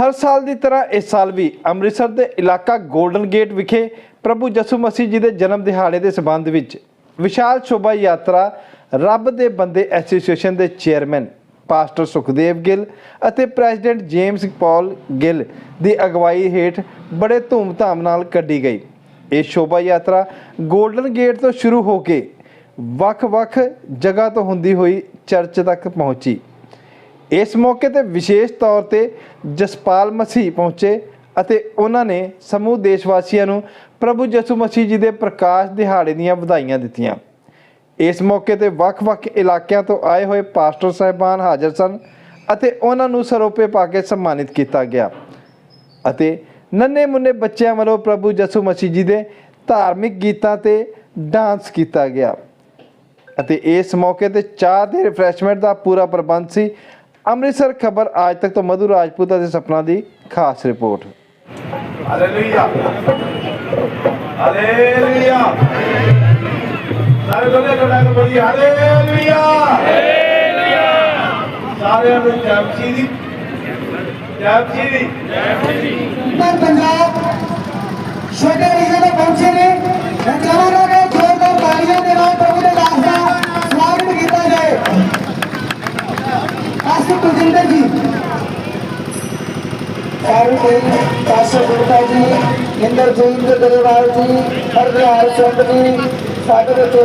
ਹਰ ਸਾਲ ਦੀ ਤਰ੍ਹਾਂ ਇਸ ਸਾਲ ਵੀ ਅੰਮ੍ਰਿਤਸਰ ਦੇ ਇਲਾਕਾ 골ਡਨ ਗੇਟ ਵਿਖੇ ਪ੍ਰਭੂ ਯਿਸੂ ਮਸੀਹ ਜੀ ਦੇ ਜਨਮ ਦਿਹਾੜੇ ਦੇ ਸਬੰਧ ਵਿੱਚ ਵਿਸ਼ਾਲ ਸ਼ੋਭਾ ਯਾਤਰਾ ਰੱਬ ਦੇ ਬੰਦੇ ਐਸੋਸੀਏਸ਼ਨ ਦੇ ਚੇਅਰਮੈਨ ਪਾਸਟਰ ਸੁਖਦੇਵ ਗਿੱਲ ਅਤੇ ਪ੍ਰੈਜ਼ੀਡੈਂਟ ਜੇਮਸ ਪੌਲ ਗਿੱਲ ਦੀ ਅਗਵਾਈ ਹੇਠ ਬੜੇ ਧੂਮਧਾਮ ਨਾਲ ਕੱਢੀ ਗਈ। ਇਹ ਸ਼ੋਭਾ ਯਾਤਰਾ 골ਡਨ ਗੇਟ ਤੋਂ ਸ਼ੁਰੂ ਹੋ ਕੇ ਵੱਖ-ਵੱਖ ਜਗ੍ਹਾ ਤੋਂ ਹੁੰਦੀ ਹੋਈ ਚਰਚ ਤੱਕ ਪਹੁੰਚੀ। ਇਸ ਮੌਕੇ ਤੇ ਵਿਸ਼ੇਸ਼ ਤੌਰ ਤੇ ਜਸਪਾਲ ਮਸੀਹ ਪਹੁੰਚੇ ਅਤੇ ਉਹਨਾਂ ਨੇ ਸਮੂਹ ਦੇਸ਼ ਵਾਸੀਆਂ ਨੂੰ ਪ੍ਰਭੂ ਯਿਸੂ ਮਸੀਹ ਜੀ ਦੇ ਪ੍ਰਕਾਸ਼ ਦਿਹਾੜੇ ਦੀਆਂ ਵਧਾਈਆਂ ਦਿੱਤੀਆਂ। ਇਸ ਮੌਕੇ ਤੇ ਵੱਖ-ਵੱਖ ਇਲਾਕਿਆਂ ਤੋਂ ਆਏ ਹੋਏ ਪਾਸਟਰ ਸਾਹਿਬਾਨ ਹਾਜ਼ਰ ਸਨ ਅਤੇ ਉਹਨਾਂ ਨੂੰ ਸਰੋਪੇ ਪਾ ਕੇ ਸਨਮਾਨਿਤ ਕੀਤਾ ਗਿਆ ਅਤੇ ਨੰਨੇ ਮੁੰਨੇ ਬੱਚਿਆਂ ਵੱਲੋਂ ਪ੍ਰਭੂ ਯਿਸੂ ਮਸੀਹ ਜੀ ਦੇ ਧਾਰਮਿਕ ਗੀਤਾਂ ਤੇ ਡਾਂਸ ਕੀਤਾ ਗਿਆ ਅਤੇ ਇਸ ਮੌਕੇ ਤੇ ਚਾਹ ਦੇ ਰਿਫਰੈਸ਼ਮੈਂਟ ਦਾ ਪੂਰਾ ਪ੍ਰਬੰਧ ਸੀ ਅੰਮ੍ਰਿਤਸਰ ਖਬਰ ਅੱਜ ਤੱਕ ਤੋਂ ਮਧੂ ਰਾਜਪੂਤ ਅਤੇ ਸਪਨਾ ਦੀ ਖਾਸ ਰਿਪੋਰਟ। ਹਾਲੇਲੂਇਆ। ਹਾਲੇਲੂਇਆ। ਸਾਰੇ ਲੋਕਾਂ ਨੂੰ ਲੱਗ ਬੜੀ ਹਾਲੇਲੂਇਆ। ਹਾਲੇਲੂਇਆ। ਸਾਰਿਆਂ ਨੂੰ ਜਪਜੀ ਦੀ। ਜਪਜੀ ਦੀ। ਉੱਤਰ ਪੰਜਾਬ ਛੋਟੇ ਰੀਜਨ ਦੇ ਪਹੁੰਚੇ ਨੇ। ਚਾਹਾਂਗਾ ਕਿ ਜ਼ੋਰਦਾਰ ਤਾਲੀਆਂ ਦੇ ਨਾਲ ਪ੍ਰਭੂ ਦੇ ਦਾਸ ਦਾ ਸਵਾਗਤ ਕੀਤਾ ਜਾਏ ਪਾਸਟਰ ਕੁਲਜਿੰਦਰ ਜੀ ਸਾਰੇ ਕੋਈ ਪਾਸਟਰ ਗੁਰਤਾ ਜੀ ਇੰਦਰਜੀਤ ਗਰੇਵਾਲ ਜੀ ਹਰਦਿਆਲ ਸਿੰਘ ਜੀ ਸਾਡੇ ਵਿੱਚ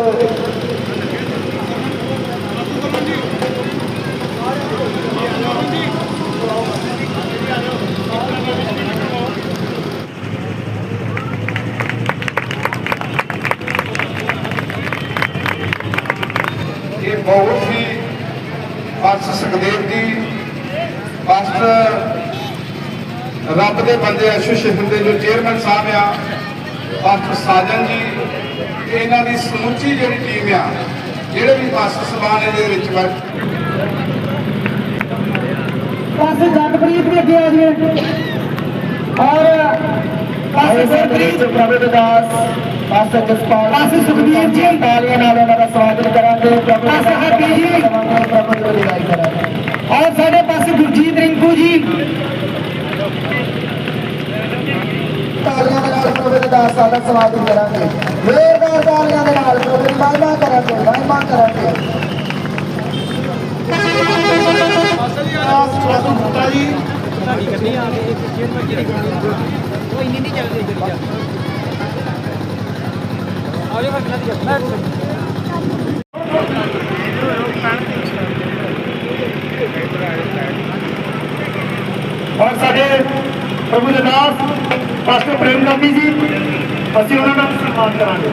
ਇਹ ਬਹੁਤ ਹੀ ਪਾਸਟਰ ਸੁਖਦੇਵ ਜੀ ਪਾਸਟਰ ਰੱਬ ਦੇ ਬੰਦੇ ਐਸੋਸੀਏਸ਼ਨ ਦੇ ਜੋ ਚੇਅਰਮੈਨ ਸਾਹਿਬ ਆ ਪਾਸਟਰ ਸਾਜਨ ਜੀ ਤੇ ਇਹਨਾਂ ਦੀ ਸਮੁੱਚੀ ਜਿਹੜੀ ਟੀਮ ਆ ਜਿਹੜੇ ਵੀ ਪਾਸਟਰ ਸਭਾਨ ਇਹਦੇ ਵਿੱਚ ਪਾਸਟਰ ਜਗਪ੍ਰੀਤ ਵੀ ਅੱਗੇ ਆ ਜੀ। ਔਰ ਪਾਸਟਰ ਗੁਰਪ੍ਰੀਤ ਪ੍ਰਭੂ ਦੇ ਦਾਸ ਪਾਸਟਰ ਜਸਪਾਲ ਪਾਸਟਰ ਸੁਖਬੀਰ ਜੀ। ਤਾਲੀਆਂ ਨਾਲ ਉਹਨਾਂ ਦਾ ਸਵਾਗਤ ਕਰਾਂਗੇ। ਪ੍ਰਭੂ ਪਾਸਟਰ ਹਰਪੀ ਜੀ ਪ੍ਰਭੂ ਦੀ ਵਿਦਾਈ ਕਰਾਂਗੇ ਔਰ ਸਾਡੇ ਪਾਸੇ ਗੁਰਜੀਤ ਰਿੰਕੂ ਜੀ ਤਾਲੀਆਂ ਦੇ ਨਾਲ ਪ੍ਰਭੂ ਦੇ ਦਾਸ ਦਾ ਸਵਾਗਤ ਕਰਾਂਗੇ ਜ਼ੋਰਦਾਰ ਤਾਲੀਆਂ ਦੇ ਨਾਲ ਪ੍ਰਭੂ ਦੀ ਮਹਿਮਾ ਕਰਾਂਗੇ ਮਹਿਮਾ ਕਰਾਂਗੇ ਔਰ ਸਾਡੇ ਪ੍ਰਭੂ ਦੇ ਦਾਸ ਪਾਸਟਰ ਪ੍ਰੇਮ ਗਾਂਧੀ ਜੀ ਅਸੀਂ ਉਹਨਾਂ ਦਾ ਸਨਮਾਨ ਕਰਾਂਗੇ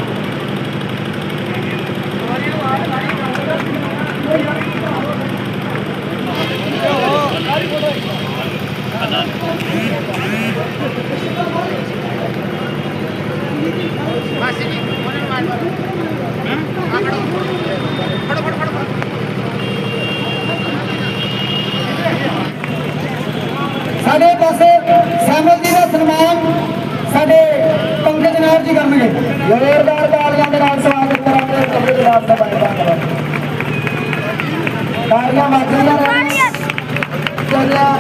ਸਾਡੇ ਪਾਸੇ ਸੈਮਲ ਜੀ ਦਾ ਸਨਮਾਨ ਸਾਡੇ ਪੰਕਜ ਨਾਰ ਜੀ ਕਰਨਗੇ ਜ਼ੋਰਦਾਰ ਤਾਲੀਆਂ ਦੇ ਨਾਲ ਸਵਾਗਤ ਕਰਾਂਗੇ। ਕਬੂਲ ਜਨਾਬ ਦਾ ਬਾਈ ਬਾਈ ਤਾਲੀਆਂ ਮਾਤਰੀਆਂ ਰਹਿਣੀਆਂ ਤਾਲੀਆਂ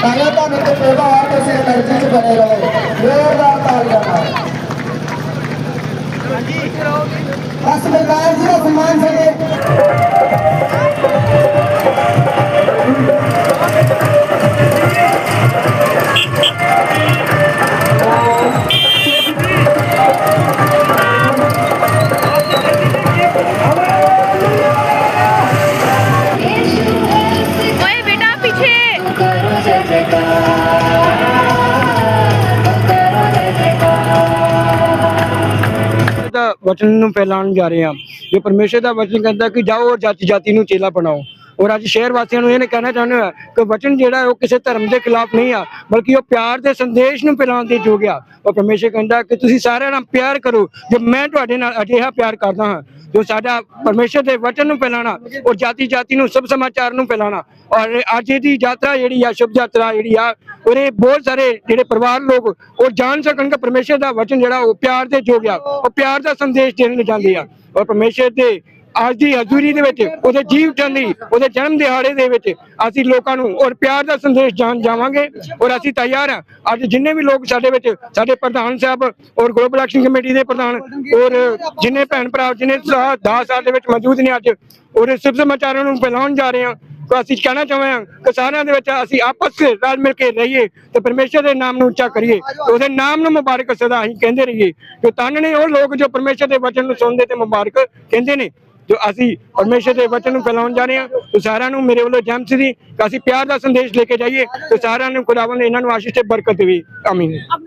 ਤਾਲੀਆਂ ਤੁਹਾਨੂੰ ਤੇ ਪੇਵਾ ਹੈ, ਤੁਸੀਂ એનર્ਜੀ ਚ ਬਣੇ ਰਹੋ। ਜ਼ੋਰਦਾਰ ਤਾਲੀਆਂ ਨਾਲ। ਦਾ ਵਚਨ ਨੂੰ ਫੈਲਾਉਣ ਜਾ ਰਹੇ ਹਾਂ। ਜੋ ਪਰਮੇਸ਼ਰ ਦਾ ਵਚਨ ਕਹਿੰਦਾ ਕਿ ਜਾਓ ਔਰ ਜਾਤੀ ਜਾਤੀ ਨੂੰ ਚੇਲਾ ਬਣਾਓ। ਔਰ ਅੱਜ ਸ਼ਹਿਰ ਵਾਸੀਆਂ ਨੂੰ ਇਹਨੇ ਕਹਿਣਾ ਚਾਹੁੰਦੇ ਹਾਂ ਕਿ ਵਚਨ ਜਿਹੜਾ ਉਹ ਕਿਸੇ ਧਰਮ ਦੇ ਖਿਲਾਫ ਨਹੀਂ ਆ, ਬਲਕਿ ਉਹ ਪਿਆਰ ਦੇ ਸੰਦੇਸ਼ ਨੂੰ ਫੈਲਾਉਣ ਦੇ ਯੋਗ ਆ। ਔਰ ਪਰਮੇਸ਼ਰ ਕਹਿੰਦਾ ਕਿ ਤੁਸੀਂ ਸਾਰਿਆਂ ਨਾਲ ਪਿਆਰ ਕਰੋ। ਜੋ ਮੈਂ ਤੁਹਾਡੇ ਨਾਲ ਅਜਿਹਾ ਪਿਆਰ ਕਰਦਾ ਹਾਂ ਜੋ ਸਾਡਾ ਪਰਮੇਸ਼ਰ ਦੇ ਵਚਨ ਨੂੰ ਫੈਲਾਣਾ ਔਰ ਜਾਤੀ ਜਾਤੀ ਨੂੰ ਸਭ ਸਮਾਚਾਰ ਨੂੰ ਫੈਲਾਣਾ। ਔਰ ਅੱਜ ਦੀ ਯਾਤਰਾ ਜਿਹੜੀ ਆ, ਸ਼ੁਭ ਯਾਤਰਾ ਜਿਹੜੀ ਆ, ਉਹਦੇ ਬਹੁਤ ਸਾਰੇ ਜਿਹੜੇ ਪਰਿਵਾਰ ਲੋਕ, ਉਹ ਜਾਣ ਸਕਣ ਕਿ ਪਰਮੇਸ਼ਰ ਦਾ ਵਚਨ ਜਿਹੜਾ, ਉਹ ਪਿਆਰ ਦੇ ਯੋਗ ਆ। ਉਹ ਪਿਆਰ ਦਾ ਸੰਦੇਸ਼ ਦੇਣ ਜਾਂਦੇ ਆ। ਔਰ ਪਰਮੇਸ਼ਰ ਦੇ ਅੱਜ ਦੀ ਹਜ਼ੂਰੀ ਦੇ ਵਿੱਚ, ਉਹਦੇ ਜੀਵ ਚੰਦੀ ਉਹਦੇ ਜਨਮ ਦਿਹਾੜੇ ਦੇ ਵਿੱਚ ਅਸੀਂ ਲੋਕਾਂ ਨੂੰ ਔਰ ਪਿਆਰ ਦਾ ਸੰਦੇਸ਼ ਜਾਣ ਜਾਵਾਂਗੇ ਔਰ ਅਸੀਂ ਤਿਆਰ ਹਾਂ। ਅੱਜ ਜਿੰਨੇ ਵੀ ਲੋਕ ਸਾਡੇ ਵਿੱਚ, ਸਾਡੇ ਪ੍ਰਧਾਨ ਸਾਹਿਬ ਔਰ ਗਲੋਬਲ ਐਕਸ਼ਨ ਕਮੇਟੀ ਦੇ ਪ੍ਰਧਾਨ ਔਰ ਜਿੰਨੇ ਭੈਣ ਭਰਾ, ਜਿੰਨੇ 10 ਸਾਲ ਦੇ ਵਿੱਚ ਮੌਜੂਦ ਨੇ ਅੱਜ, ਔਰ ਇਸ ਸਮਾਚਾਰਾਂ ਨੂੰ ਫੈਲਾਉਣ ਜਾ ਰਹੇ ਹਾਂ, ਤਾਂ ਅਸੀਂ ਕਹਿਣਾ ਚਾਹੁੰਦੇ ਹਾਂ ਕਿ ਸਾਰਿਆਂ ਦੇ ਵਿੱਚ ਅਸੀਂ ਆਪਸ ਵਿੱਚ ਰਲ ਮਿਲ ਕੇ ਰਹੀਏ ਤੇ ਪਰਮੇਸ਼ਰ ਦੇ ਨਾਮ ਨੂੰ ਉੱਚਾ ਕਰੀਏ, ਤੇ ਉਹਦੇ ਨਾਮ ਨੂੰ ਮੁਬਾਰਕ ਸਦਾ ਅਸੀਂ ਕਹਿੰਦੇ ਰਹੀਏ। ਕਿ ਤਨ ਨੇ ਉਹ ਲੋਕ ਜੋ ਪਰਮੇਸ਼ਰ ਦੇ ਵਚਨ ਨੂੰ ਸੁਣਦੇ ਤੇ ਮੁਬਾਰਕ ਕਹਿੰਦੇ ਨੇ। ਜੋ ਅਸੀਂ ਪਰਮੇਸ਼ਰ ਦੇ ਵਚਨ ਨੂੰ ਫੈਲਾਉਣ ਜਾ ਰਹੇ ਹਾਂ, ਤੇ ਸਾਰਿਆਂ ਨੂੰ ਮੇਰੇ ਵੱਲੋਂ ਜੈਮਸ ਦੀ ਅਸੀਂ ਪਿਆਰ ਦਾ ਸੰਦੇਸ਼ ਲੈ ਕੇ ਜਾਈਏ, ਤੇ ਸਾਰਿਆਂ ਨੂੰ ਖੁਦਾਵੰਦ ਇਹਨਾਂ ਨੂੰ ਆਸ਼ੀਸ਼ ਤੇ ਬਰਕਤ ਦੇਵੇ। ਆਮੀਨ।